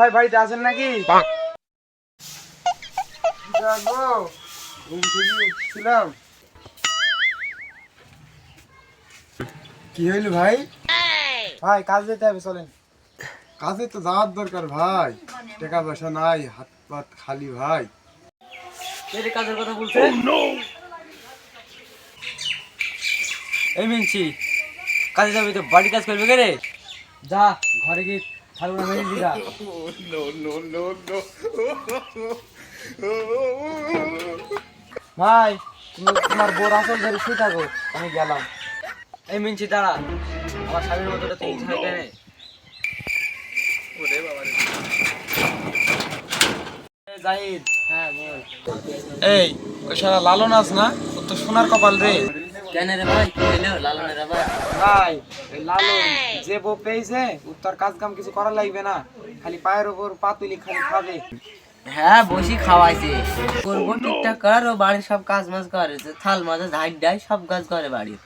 ভাই বাড়িতে আছেন নাকি? ঘুম থেকে উঠছিলাম। কি হইল ভাই? ভাই কাজ যেতে হবে চলেন। কাজে তো যাওয়ার দরকার ভাই। টাকা পয়সা নাই হাত পাত খালি ভাই। কাজের কথা বলছেন এই মিনছি কাজে যাবি তো বাড়ি কাজ করবে কে রে? যা ঘরে গিয়ে থাকবে মেরে দিগা ভাই তুমি তোমার বোর আসল ধরে শুয়ে থাকো আমি গেলাম। এই মিনছি দাঁড়া। আমার স্বামীর মতো তো হয় কেন জাহিদ। হ্যাঁ বল। এই ওই সারা লালন আস না? ও তো সোনার কপাল রে। কেন রে ভাই? কি হইল? লালনের আবার ভাই। এই লালন যে বউ পেয়েছে ও আর কাজ কাম কিছু করা লাগবে না। খালি পায়ের উপর পাতুলি খালি খাবে। হ্যাঁ বসি খাওয়াইছে। করব ঠিকঠাক কর ও বাড়ির সব কাজ মাজ করে। থাল মাজা ঝাড় দেয় সব কাজ করে বাড়ির।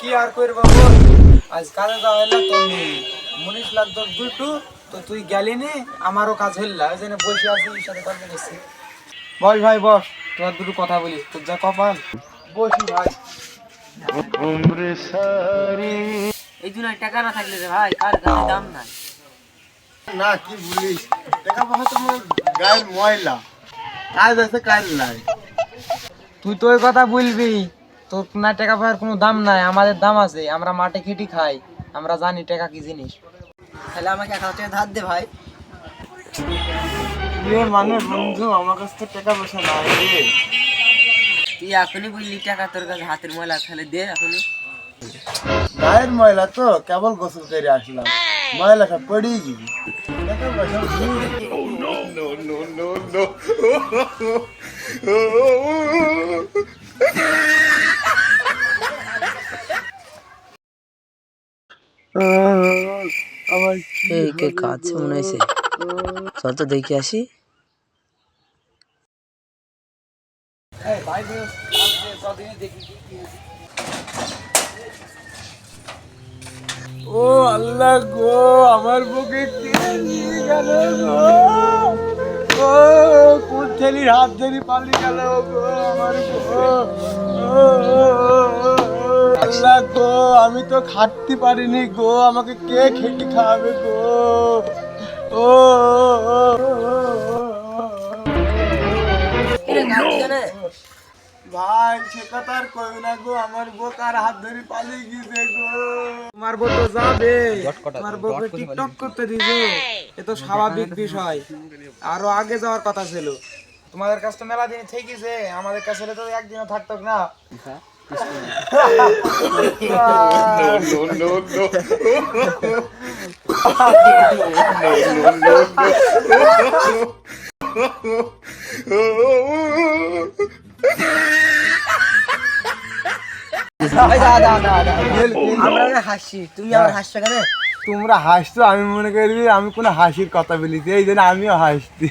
কি আর করব আজ কাজে যাওয়া হইল তো মুনিশ লাগতো দুটু। তো তুই গেলি নি? আমারও কাজ হইল ওই জন্য বসে আছি সাথে গল্প করছি। বস ভাই বস। তোর দুটো কথা বলিস তোর যা কপাল। বসি ভাই। এই জন্য টাকা না থাকলে রে ভাই কার কাছে দাম নাই। না কি বলিস? টাকা পয়সা তো মোর গায়ের ময়লা। কাজ আছে কাজ নাই। তুই তো ওই কথা বলবি। তোর না টাকা পয়সার কোনো দাম নাই। আমাদের দাম আছে। আমরা মাঠে খেটি খাই। আমরা জানি টাকা কি জিনিস। তাহলে আমাকে এক হাজার টাকা ধার দে ভাই। মানে বন্ধু আমার কাছে তো টাকা পয়সা নাই রে তুই এখনই বললি টাকা তোর কাছে হাতের ময়লা তাহলে দে এখনই। গায়ের ময়লা তো কেবল গোসল করে আসলাম। ময়লা সব পড়েই গেছি টাকা পয়সা আমার এই কে কাজ মনে হয়েছে চল তো দেখে আসি ও আল্লাহ গো আমার বুকে কে নিয়ে গেল গো ও কোন ছেলির হাত ধরে পালিয়ে গেল গো আমার গো আল্লাহ গো আমি তো খাটতে পারিনি গো আমাকে কে খেটে খাওয়াবে গো? ও, ও, ও, ও, ও। ভাই সে কথা আর কই না গো আমার বোকার হাত ধরে পালিয়ে গিয়েছে গো। তোমার বউ তো যাবে তোমার বউকে টিকটক করতে দিছো এ তো স্বাভাবিক বিষয়। আরও আগে যাওয়ার কথা ছিল। তোমাদের কাছে তো মেলা দিন থেকেছে আমাদের কাছে তো একদিনও থাকতো না। আমরা না হাসি তুমি আমার হাসছো কেন? তোমরা হাসছো আমি মনে করি আমি কোনো হাসির কথা বলিছি এই জন্য আমিও হাসছি।